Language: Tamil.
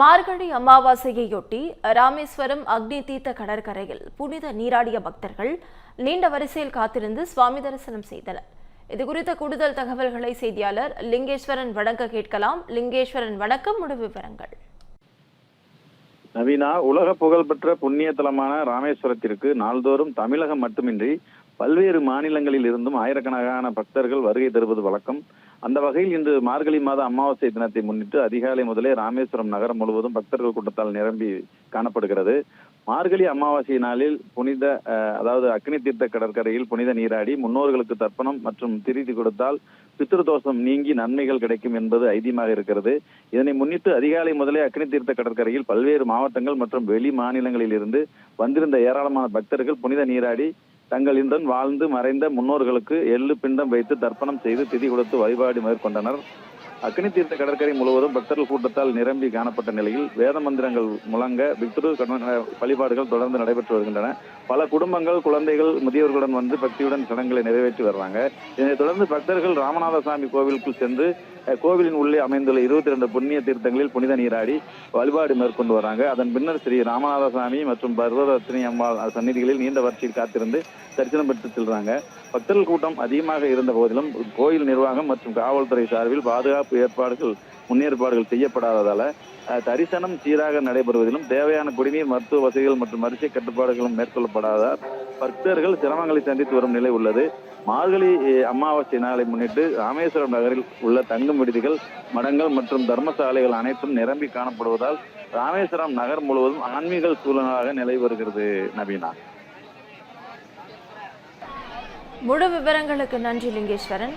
மார்கழி அமாவாசையையொட்டி ராமேஸ்வரம் அக்னி தீர்த்த கடற்கரையில் புனித நீராடிய பக்தர்கள் நீண்ட வரிசையில் காத்திருந்து சுவாமி தரிசனம் செய்தனர். இது குறித்த கூடுதல் தகவல்களை செய்தியாளர் லிங்கேஸ்வரன் வழங்க கேட்கலாம். லிங்கேஸ்வரன் வணக்கம் முழு விவரங்கள். நவீனா உலக புகழ்பெற்ற புண்ணிய தலமான ராமேஸ்வரத்திற்கு நாள்தோறும் தமிழகம் மட்டுமின்றி பல்வேறு மாநிலங்களில் இருந்தும் ஆயிரக்கணக்கான பக்தர்கள் வருகை தருவது வழக்கம். அந்த வகையில் இன்று மார்கழி மாத அமாவாசை தினத்தை முன்னிட்டு அதிகாலை முதலே ராமேஸ்வரம் நகரம் முழுவதும் பக்தர்கள் கூட்டத்தால் நிரம்பி காணப்படுகிறது. மார்கழி அமாவாசை நாளில் புனித அதாவது அக்னி தீர்த்த கடற்கரையில் புனித நீராடி முன்னோர்களுக்கு தர்ப்பணம் மற்றும் திருதி கொடுத்தால் பித்ருதோஷம் நீங்கி நன்மைகள் கிடைக்கும் என்பது ஐதீகமாக இருக்கிறது. இதனை முன்னிட்டு அதிகாலை முதலே அக்னி தீர்த்த கடற்கரையில் பல்வேறு மாவட்டங்கள் மற்றும் வெளி மாநிலங்களில் இருந்து வந்திருந்த ஏராளமான பக்தர்கள் புனித நீராடி தங்களிடம் வாழ்ந்து மறைந்த முன்னோர்களுக்கு எள்ளு பிண்டம் வைத்து தர்ப்பணம் செய்து திதி கொடுத்து வழிபாடு மேற்கொண்டனர். அக்னி தீர்த்த கடற்கரை முழுவதும் பக்தர்கள் கூட்டத்தால் நிரம்பி காணப்பட்ட நிலையில் வேத மந்திரங்கள் முழங்க பித்ரு வழிபாடுகள் தொடர்ந்து நடைபெற்று வருகின்றன. பல குடும்பங்கள் குழந்தைகள் முதியவர்களுடன் வந்து பக்தியுடன் சடங்குகளை நிறைவேற்றி வர்றாங்க இதனைத் தொடர்ந்து பக்தர்கள் ராமநாதசாமி கோவிலுக்குள் சென்று கோவிலின் உள்ளே அமைந்துள்ள இருபத்தி ரெண்டு புண்ணிய தீர்த்தங்களில் புனித நீராடி வழிபாடு மேற்கொண்டு வராங்க. அதன் பின்னர் ஸ்ரீ ராமநாதசாமி மற்றும் பர்வதத்தினி அம்மாள் சந்நிதிகளில் நீண்ட வரிசையில் காத்திருந்து தரிசனம் பெற்று செல்றாங்க. பக்தர்கள் கூட்டம் அதிகமாக இருந்த போதிலும் கோயில் நிர்வாகம் மற்றும் காவல்துறை சார்பில் பாதுகாப்பு ஏற்பாடுகள் முன்னேற்பாடுகள் செய்யப்படாததால தரிசனம் சீராக நடைபெறுவதிலும் தேவையான குடிநீர் மருத்துவ வசதிகள் மற்றும் வரிசை கட்டுப்பாடுகளும் மேற்கொள்ளப்படாததால் பக்தர்கள் சிரமங்களை சந்தித்து வரும் நிலை உள்ளது. மார்கழி அமாவாசை நாளை முன்னிட்டு ராமேஸ்வரம் நகரில் உள்ள தங்கும் விடுதிகள் மடங்கள் மற்றும் தர்மசாலைகள் அனைத்தும் நிரம்பி காணப்படுவதால் ராமேஸ்வரம் நகர் முழுவதும் ஆன்மீக சூழலாக நிலை வருகிறது நவீனா. முழு விவரங்களுக்கு நன்றி லிங்கேஸ்வரன்.